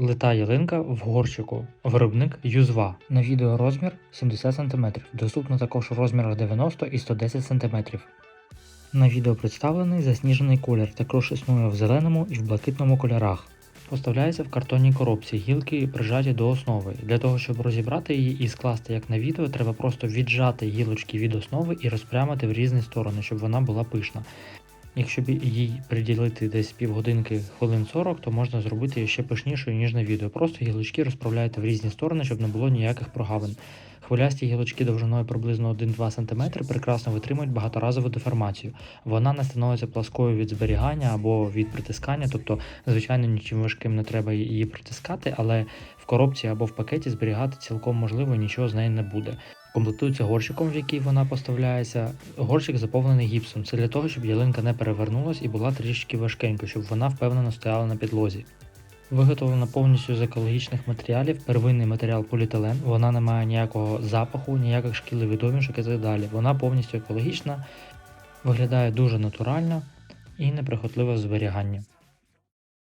Лита ялинка в горщику. Виробник Юзва. На відео розмір 70 см. Доступно також у розмірах 90 і 110 см. На відео представлений засніжений колір, також існує в зеленому і в блакитному кольорах. Поставляється в картонній коробці, гілки прижаті до основи. Для того, щоб розібрати її і скласти як на відео, треба просто віджати гілочки від основи і розпрямити в різні сторони, щоб вона була пишна. Якщо б їй приділити десь півгодинки хвилин 40, то можна зробити її ще пишнішою, ніж на відео. Просто гілочки розправляєте в різні сторони, щоб не було ніяких прогавин. Хвилясті гілочки довжиною приблизно 1-2 см прекрасно витримують багаторазову деформацію. Вона не становиться пласкою від зберігання або від притискання, тобто, звичайно, нічим важким не треба її притискати, але в коробці або в пакеті зберігати цілком можливо нічого з неї не буде. Комплектується горщиком, в який вона поставляється. Горщик заповнений гіпсом. Це для того, щоб ялинка не перевернулась і була трішки важкенько, щоб вона впевнено стояла на підлозі. Виготовлена повністю з екологічних матеріалів, первинний матеріал поліетилен, вона не має ніякого запаху, ніяких шкідливих домішок і так далі. Вона повністю екологічна, виглядає дуже натурально і неприхотливо в зберіганні.